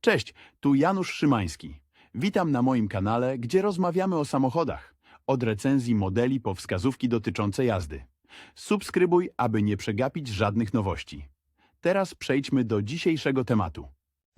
Cześć, tu Janusz Szymański. Witam na moim kanale, gdzie rozmawiamy o samochodach. Od recenzji modeli po wskazówki dotyczące jazdy. Subskrybuj, aby nie przegapić żadnych nowości. Teraz przejdźmy do dzisiejszego tematu.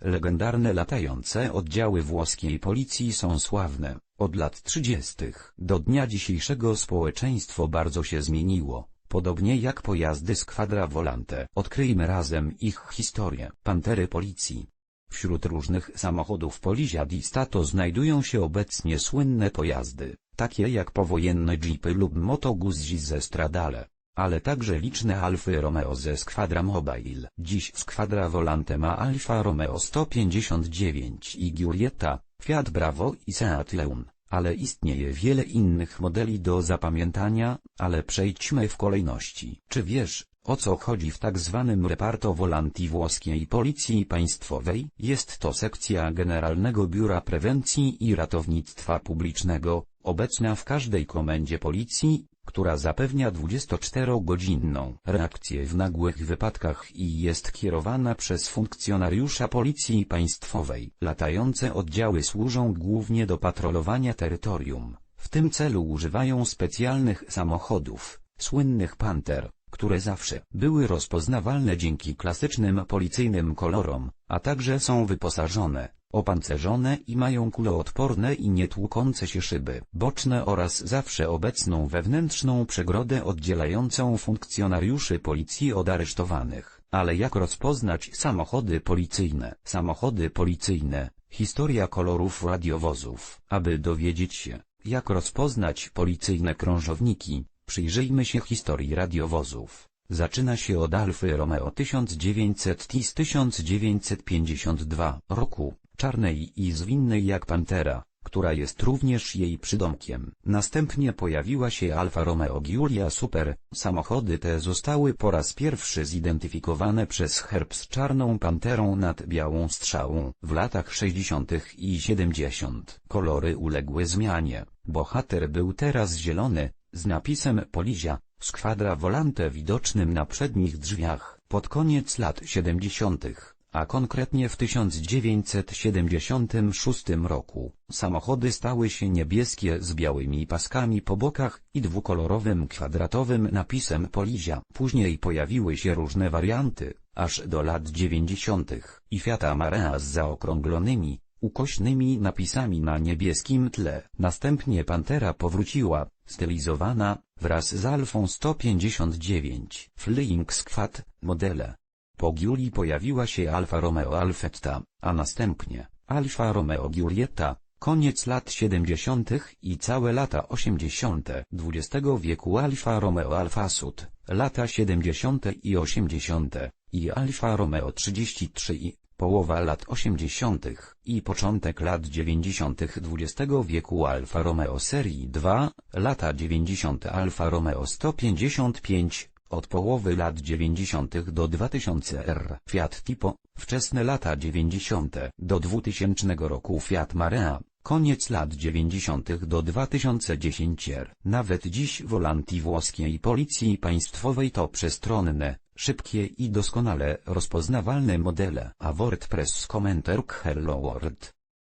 Legendarne latające oddziały włoskiej policji są sławne. Od lat 30. do dnia dzisiejszego społeczeństwo bardzo się zmieniło. Podobnie jak pojazdy z Quadra Volante. Odkryjmy razem ich historię. Pantery policji. Wśród różnych samochodów Polizia di Stato znajdują się obecnie słynne pojazdy, takie jak powojenne jeepy lub Moto Guzzi ze Stradale. Ale także liczne Alfy Romeo ze Squadra Mobile. Dziś Squadra Volante ma Alfa Romeo 159 i Giulietta, Fiat Bravo i Seat Leon. Ale istnieje wiele innych modeli do zapamiętania, ale przejdźmy w kolejności. Czy wiesz, o co chodzi w tak zwanym reparto volanti włoskiej policji państwowej? Jest to sekcja Generalnego Biura Prewencji i Ratownictwa Publicznego, obecna w każdej komendzie policji, która zapewnia 24-godzinną reakcję w nagłych wypadkach i jest kierowana przez funkcjonariusza policji państwowej. Latające oddziały służą głównie do patrolowania terytorium. W tym celu używają specjalnych samochodów, słynnych Panther, które zawsze były rozpoznawalne dzięki klasycznym policyjnym kolorom, a także są wyposażone, opancerzone i mają kuloodporne i nietłukące się szyby boczne oraz zawsze obecną wewnętrzną przegrodę oddzielającą funkcjonariuszy policji od aresztowanych. Ale jak rozpoznać samochody policyjne? Samochody policyjne, historia kolorów radiowozów. Aby dowiedzieć się, jak rozpoznać policyjne krążowniki, przyjrzyjmy się historii radiowozów. Zaczyna się od Alfy Romeo 1900 i z 1952 roku, czarnej i zwinnej jak Pantera, która jest również jej przydomkiem. Następnie pojawiła się Alfa Romeo Giulia Super. Samochody te zostały po raz pierwszy zidentyfikowane przez herb z czarną panterą nad białą strzałą. W latach 60. i 70. kolory uległy zmianie. Bohater był teraz zielony, z napisem Polizia, skwadra volante widocznym na przednich drzwiach. Pod koniec lat 70., a konkretnie w 1976 roku, samochody stały się niebieskie z białymi paskami po bokach i dwukolorowym kwadratowym napisem Polizia. Później pojawiły się różne warianty, aż do lat 90. i Fiata Marea z zaokrąglonymi, ukośnymi napisami na niebieskim tle. Następnie Pantera powróciła, stylizowana, wraz z Alfą 159. Flying Squad, modele. Po Giuli pojawiła się Alfa Romeo Alfetta, a następnie Alfa Romeo Giulietta, koniec lat 70. i całe lata 80. XX wieku Alfa Romeo Alfa Sud, lata 70. i 80. i Alfa Romeo 33 i połowa lat 80. i początek lat 90. XX wieku Alfa Romeo serii 2, lata 90. Alfa Romeo 155, od połowy lat 90. do 2000 R. Fiat Tipo, wczesne lata 90. do 2000 roku Fiat Marea, koniec lat 90. do 2010 R. Nawet dziś wolanti włoskiej policji państwowej to przestronne, szybkie i doskonale rozpoznawalne modele. A WordPress komentarz Hello World.